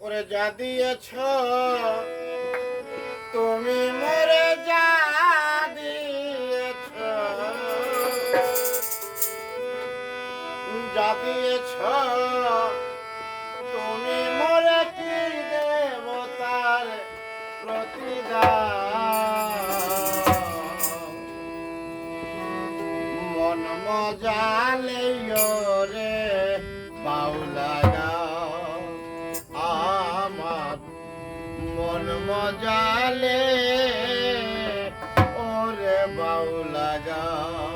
ওরে যা দিয়েছ তুমি মরে যা দিয়েছ। যা দিয়েছ তুমি মরে কি দেবতার প্রতিদান? মজালে রে বাউলা আমার মন মজালে ওরে বাউলা গাও।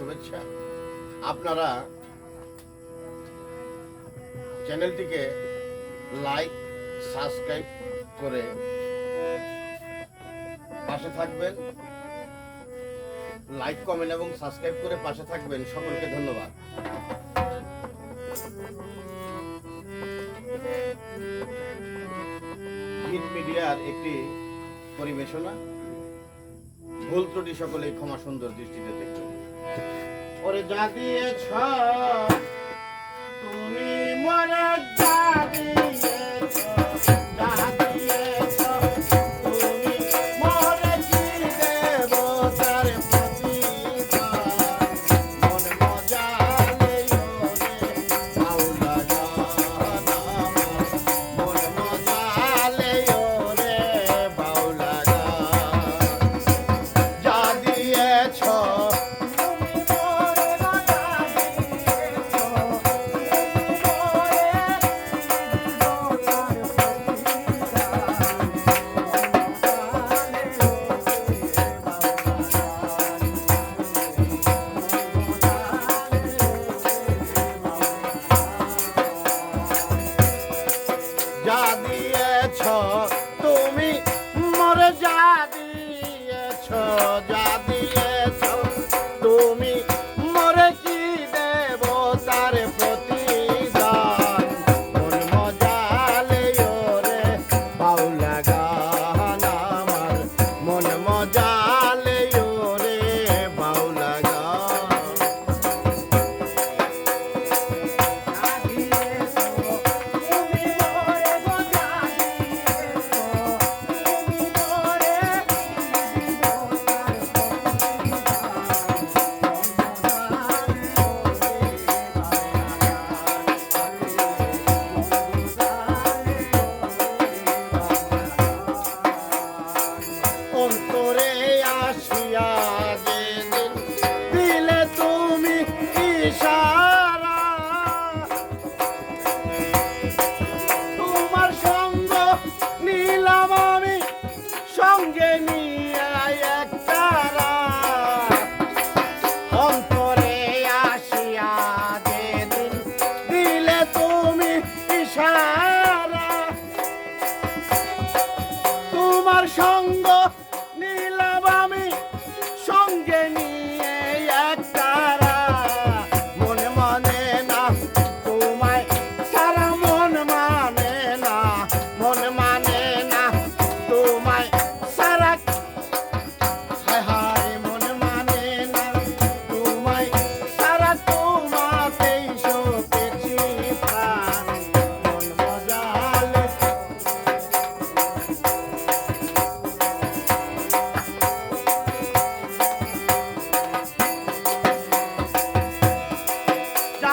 শুভেচ্ছা। আপনারা চ্যানেলটিকে লাইক, সাবস্ক্রাইব করে পাশে থাকবেন। লাইক, কমেন্ট এবং সাবস্ক্রাইব করে পাশে থাকবেন। সকলকে ধন্যবাদ। মিডিয়ার একটি পরিবেশনা। ভুল ত্রুটি সকলে ক্ষমা সুন্দর দৃষ্টিতে দেখবেন ওরে যা দিয়েছ তুমি মরে যা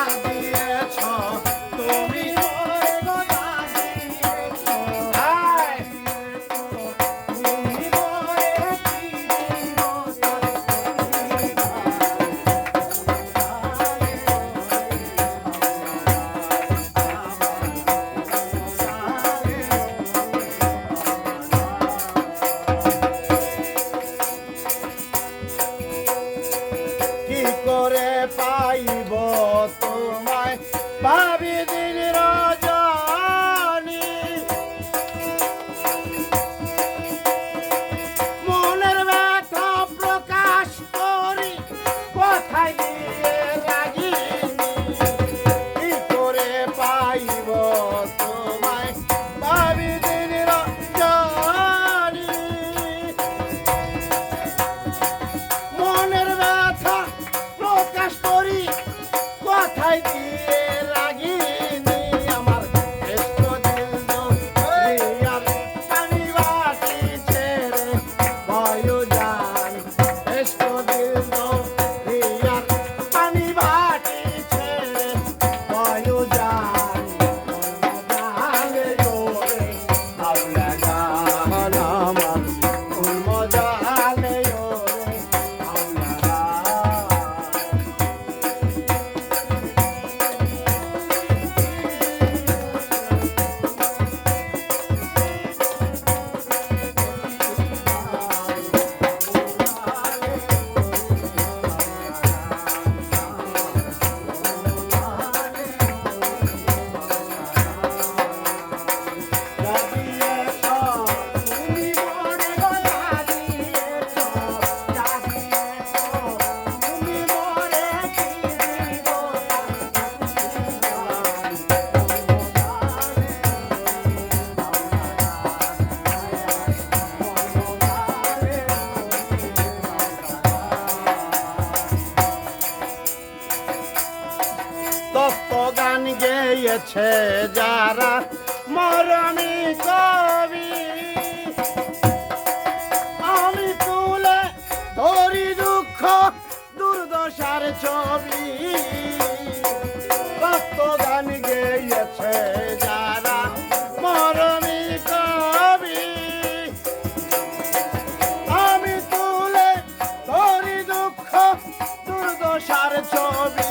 love, love. আছে যারা মরমি কবি। আমি তুলে ধরি দুঃখ, দুর্দশার ছবি। রক্তদান গেয়েছে যারা মরমি কবি। আমি তুলে ধরি দুঃখ, দুর্দশার ছবি।